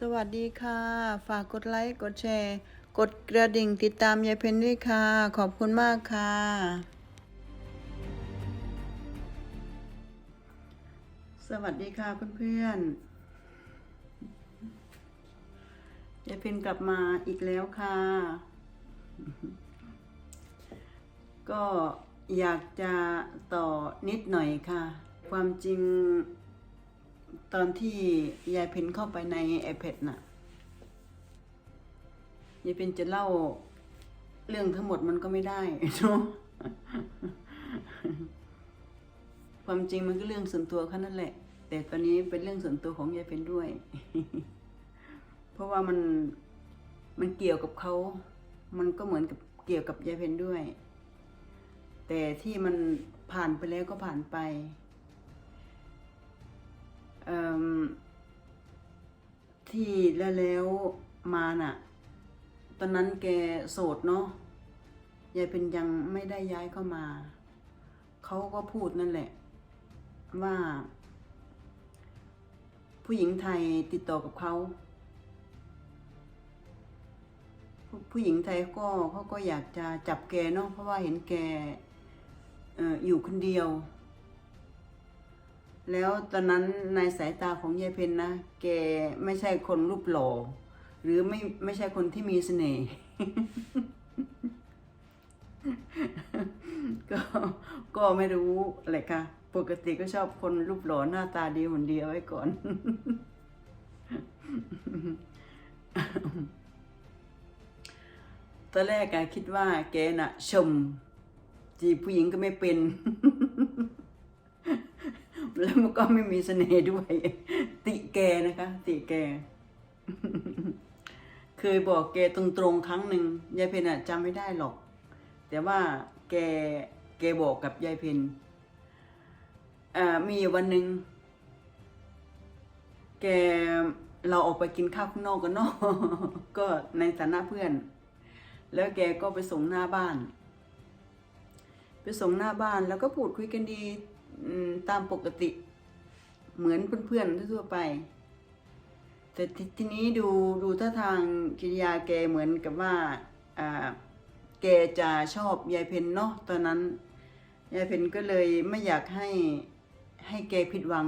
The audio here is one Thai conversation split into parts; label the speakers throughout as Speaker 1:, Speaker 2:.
Speaker 1: สวัสดีค่ะ ฝากกดไลค์กดแชร์ กดกระดิ่งติดตามยายเพนด้วยค่ะ ขอบคุณมากค่ะ สวัสดีค่ะเพื่อนๆยายเพนกลับมาอีกแล้วค่ะ ก็อยากจะต่อนิดหน่อยค่ะ ความจริง ตอนที่ยายเพนเข้าไปใน iPad น่ะ ยายเพนจะเล่าเรื่องทั้งหมดมันก็ไม่ได้เนาะความจริงมันก็เรื่องส่วนตัวแค่นั้นแหละ แต่ตอนนี้เป็นเรื่องส่วนตัวของยายเพนด้วย เพราะว่ามันมันเกี่ยวกับเขา มันก็เหมือนกับเกี่ยวกับยายเพนด้วย แต่ที่มันผ่านไปแล้วก็ผ่านไป ที่แล้วแล้วมาน่ะ ตอนนั้นแกโสดเนาะยายเป็นยังไม่ได้ย้ายเข้ามา เขาก็พูดนั่นแหละ ว่า ผู้หญิงไทยติดต่อกับเขาผู้หญิงไทยก็เขาก็อยากจะจับแกเนาะเพราะว่าเห็นแกอออยู่คนเดียว แล้วตอนนั้นในสายตาของยายเพนนะแกไม่ใช่คนรูปหล่อหรือไม่ไม่ใช่คนที่มีเสน่ห์ก็ก็ไม่รู้แหละค่ะ ปกติก็ชอบคนรูปหล่อหน้าตาดีหุ่นดีเอาไว้ก่อน ตอนแรกอะคิดว่าแกน่ะ ชม จีบผู้หญิงก็ไม่เป็น แล้วมันก็ไม่มีเสน่ห์ด้วย ติแกนะคะ ติแก เคยบอกแกตรงๆครั้งหนึ่งยายเพนอะจำไม่ได้หรอก แต่ว่าแกแกบอกกับยายเพนมีวันหนึ่งแกเราออกไปกินข้าวข้างนอกกันเนาะก็ในฐานะเพื่อน แล้วแกก็ไปส่งหน้าบ้าน ไปส่งหน้าบ้านแล้วก็พูดคุยกันดี ตามปกติ เหมือนเพื่อนๆทั่วไป แต่ทีนี้ดูดูท่าทางกิริยาแกเหมือนกับว่าแกจะชอบยายเพนเนาะตอนนั้น ยายเพนก็เลยไม่อยากให้ให้แกผิดหวัง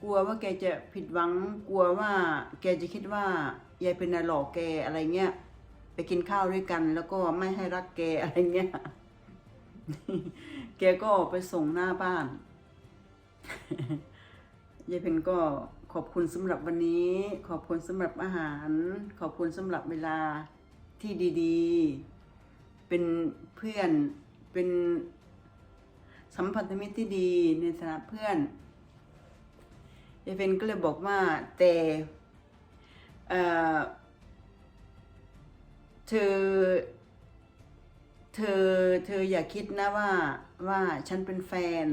Speaker 1: กลัวว่าแกจะผิดหวัง กลัวว่าแกจะคิดว่ายายเพนน่ะหลอกแกอะไรเงี้ยไปกินข้าวด้วยกัน แล้วก็ไม่ให้รักแกอะไรเงี้ย แกก็ไปส่งหน้าบ้านยายเพนก็ขอบคุณสำหรับวันนี้ ขอบคุณสำหรับอาหาร ขอบคุณสำหรับเวลาที่ดีๆ เป็นเพื่อนเป็นสัมพันธมิตรที่ดีในฐานะเพื่อนยายเพนก็เลยบอกว่าแต่เอ่อเธอ เธอเธออย่าคิดนะว่าว่าฉันเป็นแฟน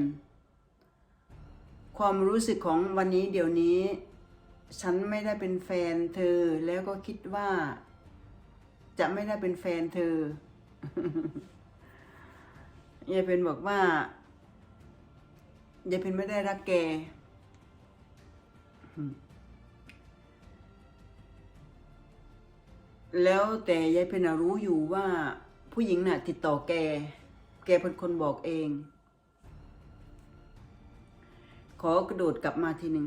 Speaker 1: ความรู้สึกของวันนี้เดี๋ยวนี้ ฉันไม่ได้เป็นแฟน เธอแล้วก็คิดว่า จะไม่ได้เป็นแฟนเธอยายเพนบอกว่ายายเพนไม่ได้รักแกแล้วแต่ยายเพนน่ะรู้อยู่ว่า ผู้หญิงน่ะ ติดต่อแก แกเป็นคนบอกเอง ขอกระโดดกลับมาทีหนึ่ง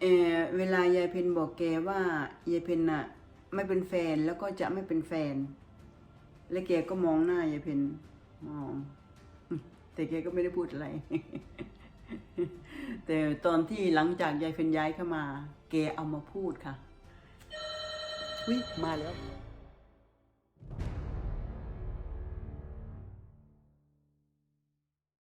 Speaker 1: เออเวลายายเพนบอกแกว่ายายเพนน่ะ ไม่เป็นแฟนแล้วก็จะไม่เป็นแฟน แล้วแกก็มองหน้ายายเพนมอง แต่แกก็ไม่ได้พูดอะไร แต่ตอนที่หลังจากยายเพนย้ายเข้ามา แกเอามาพูดค่ะ
Speaker 2: อุ้ยมาแล้ว